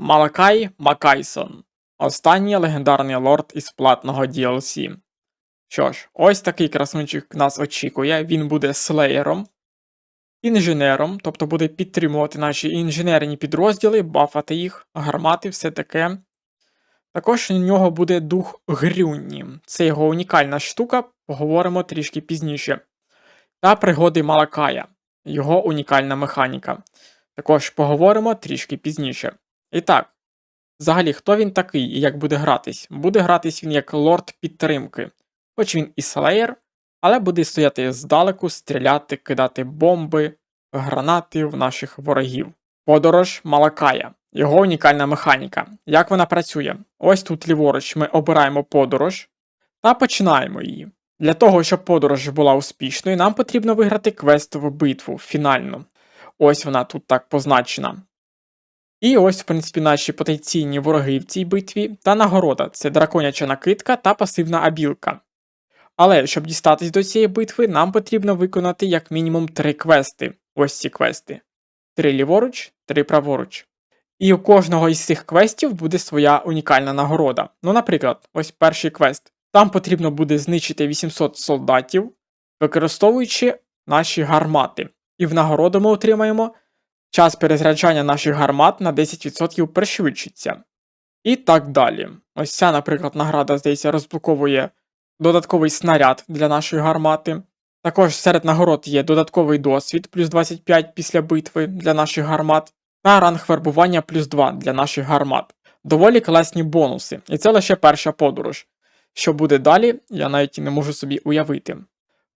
Малакай Макайсон. Останній легендарний лорд із платного DLC. Що ж, ось такий красунчик нас очікує. Він буде слеєром, інженером, тобто буде підтримувати наші інженерні підрозділи, бафати їх, гармати, все таке. Також у нього буде дух Грюнні. Це його унікальна штука, поговоримо трішки пізніше. Та пригоди Малакая, його унікальна механіка. Також поговоримо трішки пізніше. І так, взагалі, хто він такий і як буде гратись? Буде гратись він як лорд підтримки. Хоч він і слеєр, але буде стояти здалеку, стріляти, кидати бомби, гранати в наших ворогів. Подорож Малакая. Його унікальна механіка. Як вона працює? Ось тут ліворуч ми обираємо подорож та починаємо її. Для того, щоб подорож була успішною, нам потрібно виграти квестову битву фінальну. Ось вона тут так позначена. І ось, в принципі, наші потенційні вороги в цій битві та нагорода це драконяча накидка та пасивна абілка. Але щоб дістатись до цієї битви, нам потрібно виконати як мінімум три квести. Ось ці квести: три ліворуч, три праворуч. І у кожного із цих квестів буде своя унікальна нагорода. Ну, наприклад, ось перший квест. Там потрібно буде знищити 800 солдатів, використовуючи наші гармати. І в нагороду ми отримаємо час перезаряджання наших гармат на 10% пришвидшиться. І так далі. Ось ця, наприклад, награда, здається, розблоковує додатковий снаряд для нашої гармати. Також серед нагород є додатковий досвід плюс 25 після битви для наших гармат, та ранг вербування плюс 2 для наших гармат. Доволі класні бонуси, і це лише перша подорож. Що буде далі, я навіть і не можу собі уявити.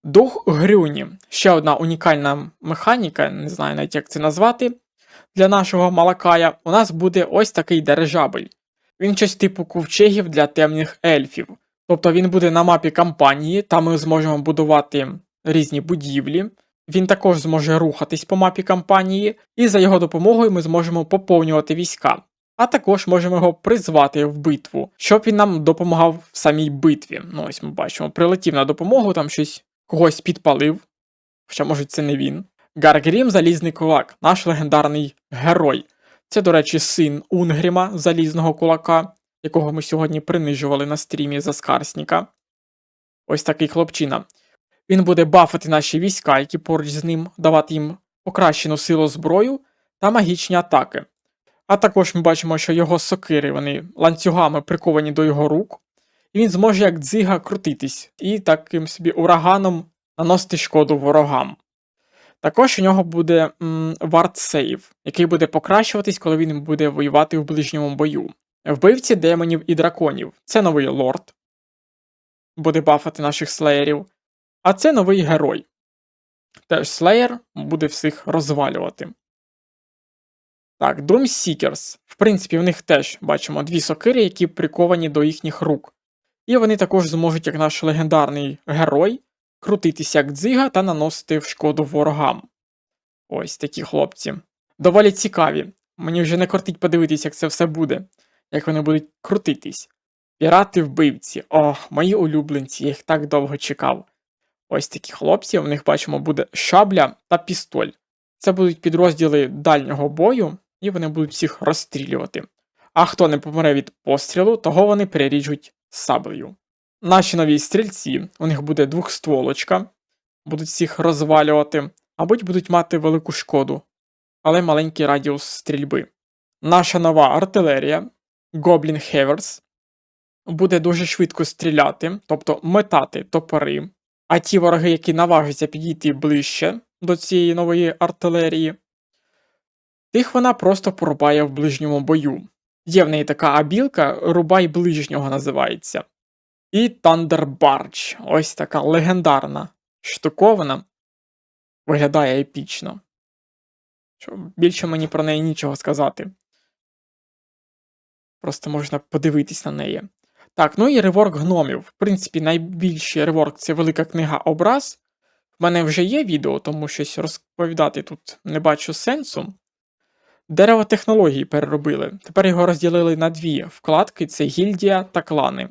Дух Грюні ще одна унікальна механіка, не знаю навіть як це назвати. Для нашого малакая у нас буде ось такий дирижабель. Він щось типу ковчегів для темних ельфів. Тобто він буде на мапі кампанії, там ми зможемо будувати різні будівлі. Він також зможе рухатись по мапі кампанії, і за його допомогою ми зможемо поповнювати війська. А також можемо його призвати в битву, щоб він нам допомагав в самій битві. Ну ось ми бачимо, прилетів на допомогу, там щось когось підпалив, хоча, може, це не він. Гаргрім Залізний кулак, наш легендарний герой. Це, до речі, син Унгріма Залізного кулака, якого ми сьогодні принижували на стрімі за Скарсніка. Ось такий хлопчина. Він буде бафати наші війська, які поруч з ним, давати їм покращену силу зброю та магічні атаки. А також ми бачимо, що його сокири вони ланцюгами приковані до його рук, і він зможе як дзига крутитись і таким собі ураганом наносити шкоду ворогам. Також у нього буде вард сейв, який буде покращуватись, коли він буде воювати в ближньому бою. Вбивці демонів і драконів це новий лорд, буде бафати наших слеєрів. А це новий герой. Теж слеєр буде всіх розвалювати. Так, Doom Seekers. В принципі, в них теж бачимо дві сокири, які приковані до їхніх рук. І вони також зможуть, як наш легендарний герой, крутитися як дзига та наносити в шкоду ворогам. Ось такі хлопці. Доволі цікаві. Мені вже не кортить подивитись, як це все буде, як вони будуть крутитись. Пірати вбивці. Ох, мої улюбленці, я їх так довго чекав. Ось такі хлопці, у них бачимо буде шабля та пістоль. Це будуть підрозділи дальнього бою, і вони будуть всіх розстрілювати. А хто не помре від пострілу, того вони переріжуть саблею. Наші нові стрільці, у них буде двохстволочка, будуть всіх розвалювати, або будуть мати велику шкоду, але маленький радіус стрільби. Наша нова артилерія Goblin Havers, буде дуже швидко стріляти, тобто метати топори. А ті вороги, які наважаться підійти ближче до цієї нової артилерії, тих вона просто порубає в ближньому бою. Є в неї така абілка, рубай ближнього називається. І Barge. Ось така легендарна штуковина. Виглядає епічно. Більше мені про неї нічого сказати. Просто можна подивитись на неї. Так, ну і реворк гномів. В принципі, найбільший реворк це велика книга образ. В мене вже є відео, тому щось розповідати тут не бачу сенсу. Дерево технологій переробили. Тепер його розділили на дві вкладки: це гільдія та клани.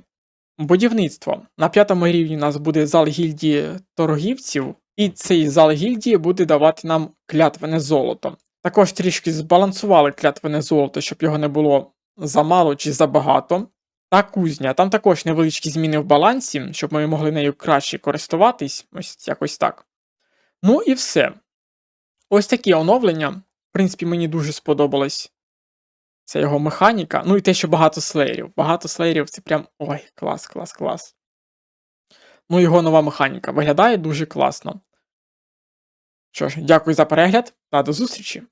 Будівництво. На п'ятому рівні у нас буде зал гільдії торгівців, і цей зал гільдії буде давати нам клятвене золото. Також трішки збалансували клятвене золото, щоб його не було замало чи забагато. Та кузня, там також невеличкі зміни в балансі, щоб ми могли нею краще користуватись, ось якось так. Ну і все. Ось такі оновлення. В принципі, мені дуже сподобалась ця його механіка. Ну і те, що багато слеєрів. Багато слеєрів це прям. Ой, клас, клас, клас. Ну, його нова механіка виглядає дуже класно. Що ж, дякую за перегляд та до зустрічі!